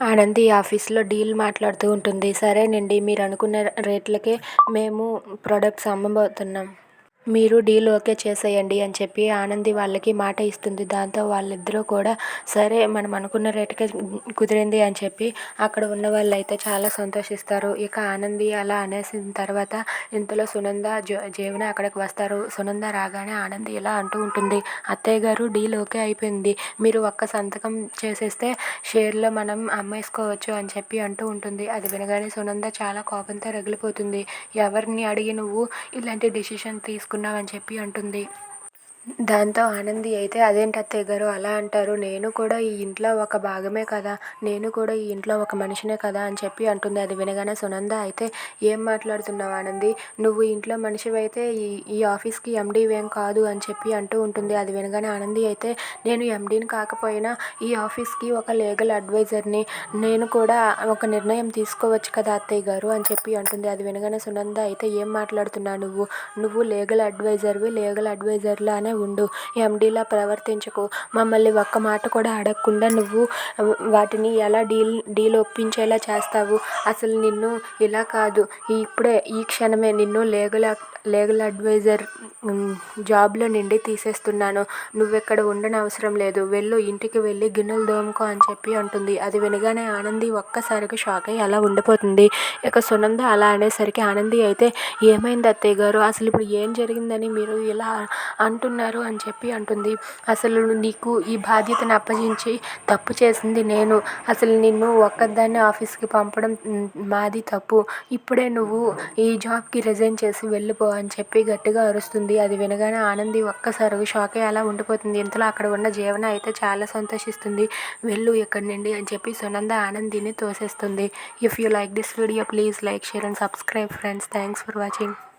ఆనంది ఆఫీస్లో డీల్ మాట్లాడుతూ ఉంటుంది. సరేనండి మీరు అనుకున్న రేట్లకే మేము ప్రొడక్ట్స్ అమ్మబోతున్నాం. మీరు డీల్ ఓకే చేసేయండి అని చెప్పి ఆనంది వాళ్ళకి మాట ఇస్తుంది. దాంతో వాళ్ళిద్దరూ కూడా సరే మనం అనుకున్న రేటుకే కుదిరింది అని చెప్పి అక్కడ ఉన్న వాళ్ళు అయితే చాలా సంతోషిస్తారు. ఇక ఆనంది అలా అనేసిన తర్వాత ఇంతలో సునంద జీవన అక్కడికి వస్తారు. సునంద రాగానే ఆనంది ఇలా అంటూ ఉంటుంది. అత్తయ్య గారు డీల్ ఓకే అయిపోయింది. మీరు ఒక్క సంతకం చేసేస్తే షేర్లో మనం అమ్మేసుకోవచ్చు అని చెప్పి అంటూ ఉంటుంది. అది వినగానే సునంద చాలా కోపంతో రగిలిపోతుంది. ఎవరిని అడిగి నువ్వు ఇలాంటి డెసిషన్ తీసుకున్నావని చెప్పి అంటుంది. దాంతో ఆనంది అయితే అదేంటి అత్తయ్య గారు అలా అంటారు? నేను కూడా ఈ ఇంట్లో ఒక భాగమే కదా నేను కూడా ఈ ఇంట్లో ఒక మనిషినే కదా అని చెప్పి అంటుంది. అది వినగానే సునంద అయితే ఏం మాట్లాడుతున్నావు ఆనంది? నువ్వు ఇంట్లో మనిషివైతే ఈ ఈ ఆఫీస్కి ఎండీవేం కాదు అని చెప్పి అంటూ ఉంటుంది. అది వినగానే ఆనంది అయితే నేను ఎండీని కాకపోయినా ఈ ఆఫీస్కి ఒక లీగల్ అడ్వైజర్ని నేను కూడా ఒక నిర్ణయం తీసుకోవచ్చు కదా అత్తయ్య గారు అని చెప్పి అంటుంది. అది వినగానే సునంద అయితే ఏం మాట్లాడుతున్నావు నువ్వు? నువ్వు లీగల్ అడ్వైజర్వి లీగల్ అడ్వైజర్లానే ఉండు. ఎండీలా ప్రవర్తించకు. మమ్మల్ని ఒక్క మాట కూడా అడగకుండా నువ్వు వాటిని ఎలా డీల్ డీల్ ఒప్పించేలా చేస్తావు? అసలు నిన్ను ఇలా కాదు. ఇప్పుడే ఈ క్షణమే నిన్ను లేగల లీగల్ అడ్వైజర్ జాబ్లో నుండి తీసేస్తున్నాను. నువ్వు ఇక్కడ ఉండని అవసరం లేదు. వెళ్ళు ఇంటికి వెళ్ళి గిన్నెలు దోముకో అని చెప్పి అంటుంది. అది వినగానే ఆనంది ఒక్కసారిగా షాక్ అయ్యి అలా ఉండిపోతుంది. ఇక సునంద అలా అనేసరికి ఆనంది అయితే ఏమైంది అత్తయ్య గారు? అసలు ఇప్పుడు ఏం జరిగిందని మీరు ఇలా అంటున్నారు? అని చెప్పి అంటుంది. అసలు నీకు ఈ బాధ్యతను అప్పగించి తప్పు చేసింది నేను. అసలు నిన్ను ఒక్కదాన్ని ఆఫీస్కి పంపడం మాది తప్పు. ఇప్పుడే నువ్వు ఈ జాబ్కి రిజైన్ చేసి వెళ్ళిపో అని చెప్పి గట్టిగా అరుస్తుంది. అది వినగానే ఆనంది ఒక్కసారి షాక్ అయ్యి అలా ఉండిపోతుంది. ఇంతలో అక్కడ ఉన్న జీవన అయితే చాలా సంతోషిస్తుంది. వెళ్ళు ఇక్కడి నుండి అని చెప్పి Sunanda Anandini తోసేస్తుంది. If you like this video please like share and subscribe friends thanks for watching